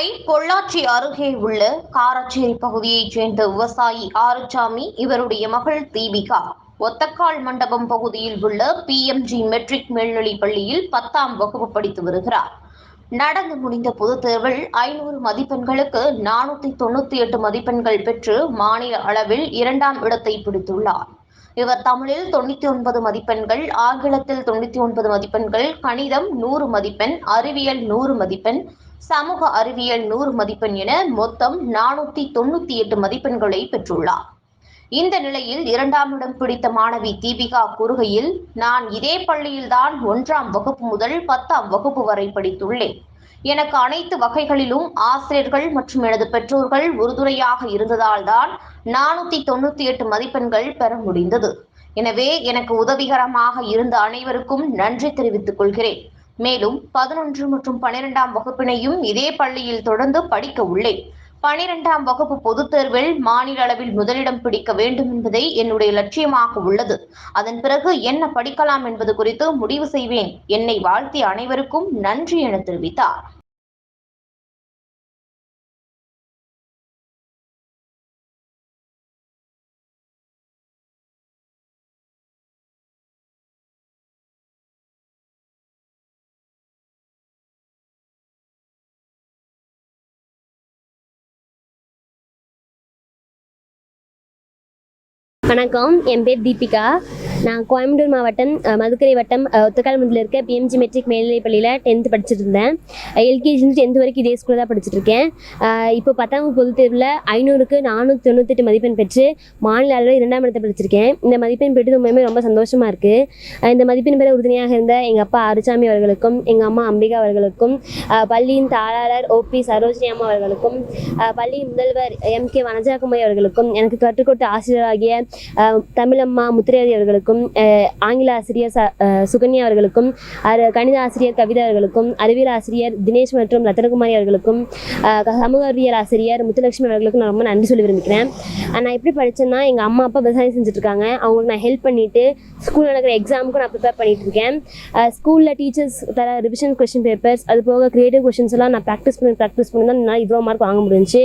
கோவை பொள்ளாச்சி அருகே உள்ள காரச்சேரி பகுதியைச் சேர்ந்த விவசாயி ஆறுசாமி இவருடைய மகள் தீபிகா. ஒத்தக்கால் மண்டபம் பகுதியில் உள்ள பிஎம்ஜி மெட்ரிக் மேல்நிலைப் பள்ளியில் பத்தாம் வகுப்பு படித்து வருகிறார். நடந்து முடிந்த பொதுத் தேர்வில் ஐநூறு மதிப்பெண்களுக்கு நானூத்தி தொண்ணூத்தி எட்டு மதிப்பெண்கள் பெற்று மாநில அளவில் இரண்டாம் இடத்தை பிடித்துள்ளார். இவர் தமிழில் தொண்ணூத்தி ஒன்பது மதிப்பெண்கள் ஆங்கிலத்தில் தொண்ணூத்தி ஒன்பது மதிப்பெண்கள் கணிதம் நூறு மதிப்பெண் அறிவியல் நூறு மதிப்பெண் சமூக அறிவியல் நூறு மதிப்பெண் என மொத்தம் நானூத்தி தொண்ணூத்தி எட்டு மதிப்பெண்களை பெற்றுள்ளார். இந்த நிலையில் இரண்டாம் இடம் பிடித்த மாணவி தீபிகா கூறுகையில் நான் இதே பள்ளியில்தான் ஒன்றாம் வகுப்பு முதல் பத்தாம் வகுப்பு வரை படித்துள்ளேன். எனக்கு அனைத்து வகைகளிலும் ஆசிரியர்கள் மற்றும் எனது பெற்றோர்கள் உறுதுணையாக இருந்ததால் தான் நானூத்தி தொண்ணூத்தி எட்டு மதிப்பெண்கள் பெற முடிந்தது. எனவே எனக்கு உதவிகரமாக இருந்த அனைவருக்கும் நன்றி தெரிவித்துக் கொள்கிறேன். மேலும் பதினொன்று மற்றும் பனிரெண்டாம் வகுப்பினையும் இதே பள்ளியில் தொடர்ந்து படிக்க உள்ளேன். பனிரெண்டாம் வகுப்பு பொதுத் தேர்வில் மாநில அளவில் முதலிடம் பிடிக்க வேண்டும் என்பதே என்னுடைய லட்சியமாக உள்ளது. அதன் பிறகு என்ன படிக்கலாம் என்பது குறித்து முடிவு செய்வேன். என்னை வாழ்த்திய அனைவருக்கும் நன்றி என தெரிவித்தார். வணக்கம். என் பேர் தீபிகா. நான் கோயம்புத்தூர் மாவட்டம் மதுக்கரை வட்டம் அஹ், ஒத்தக்கால்முந்தில் இருக்க பிஎம்ஜி மெட்ரிக் மேல்நிலைப் பள்ளியில் டென்த்து படிச்சுட்டு இருந்தேன் எல்கேஜிலேருந்து டென்த் வரைக்கும் இதே ஸ்கூலில் தான் படிச்சுட்டு இருக்கேன் இப்போ பத்தாம் பொது தேர்வில் ஐநூறுக்கு நானூற்றி தொண்ணூத்தெட்டு மதிப்பெண் பெற்று மாநில அளவில் இரண்டாம் இடத்தை படிச்சிருக்கேன். இந்த மதிப்பெண் பெற்றது உண்மையுமே ரொம்ப சந்தோஷமாக இருக்குது இந்த மதிப்பெண் பெற உறுதுணையாக இருந்த எங்கள் அப்பா அருச்சாமி அவர்களுக்கும் எங்கள் அம்மா அம்பிகா அவர்களுக்கும் பள்ளியின் தாளாளர் ஓபி சரோஜினி அம்மா அவர்களுக்கும் பள்ளியின் முதல்வர் எம் கே வனஜாகுமாரி அவர்களுக்கும் எனக்கு கற்றுக்கொட்ட ஆசிரியராகிய தமிழம்மா முத்திரையதி அவர்களுக்கும் அஹ், ஆங்கில ஆசிரியர் ச அஹ், சுகன்யா அவர்களுக்கும் கணித ஆசிரியர் கவிதா அவர்களுக்கும் அறிவியல் ஆசிரியர் தினேஷ் மற்றும் ரத்தனகுமாரி அவர்களுக்கும் அஹ், சமூக அறிவியல் ஆசிரியர் முத்துலட்சுமி அவர்களுக்கும் நான் ரொம்ப நன்றி சொல்லி விரும்பிக்கிறேன் நான் எப்படி படித்தேன்னா எங்கள் அம்மா அப்பா விவசாயம் செஞ்சுட்ருக்காங்க அவங்களுக்கு நான் ஹெல்ப் பண்ணிட்டு ஸ்கூலில் நடக்கிற எக்ஸாமுக்கும் நான் ப்ரிப்பேர் பண்ணிட்டு இருக்கேன். ஸ்கூலில் டீச்சர்ஸ் தர ரிவிஷன் கொஷின் பேப்பர்ஸ் அது போக கிரியேட்டிவ் கொஷின்ஸ் எல்லாம் நான் ப்ராக்டிஸ் பண்ணி ப்ராக்டிஸ் பண்ணி தான் என்னால் இவ்வளோ மார்க் வாங்க முடிஞ்சுச்சு.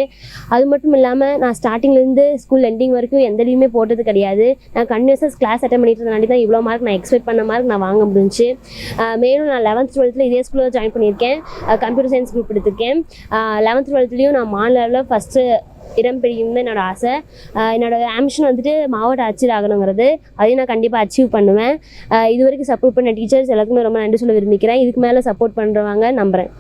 அது மட்டும் இல்லாமல் நான் ஸ்டார்டிங்லேருந்து ஸ்கூல் எண்டிங் வரைக்கும் எந்த லீவுமே போட்டது கிடையாது. நான் கண்டினியூஸாக கிளாஸ் அட்டன் பண்ணிட்டு இருந்தனாடி தான் இவ்வளோ மார்க் நான் எக்ஸ்பெக்ட் பண்ண மார்க் நான் வாங்க முடிஞ்சுச்சு. மேலும் நான் லெவன்த் டுவெல்த்தில் இதே ஸ்கூலில் ஜாயின் பண்ணியிருக்கேன். கம்ப்யூட்டர் சயின்ஸ் குரூப் எடுத்திருக்கேன். லெவன்த் டுவெல்த்லேயும் நான் மாநில அளவில் ஃபஸ்ட்டு இடம் பிடிக்கும் என்னோட ஆசை. என்னோட ஆம்பிஷன் வந்துட்டு மாவட்ட ஆட்சியர் ஆகணுங்கிறது. அதையும் நான் கண்டிப்பாக அச்சீவ் பண்ணுவேன். இது வரைக்கும் சப்போர்ட் பண்ண டீச்சர்ஸ் எல்லாருக்குமே ரொம்ப நன்றி சொல்ல விரும்பிக்கிறேன். இதுக்கு மேலே சப்போர்ட் பண்ணுறவங்க நம்புகிறேன்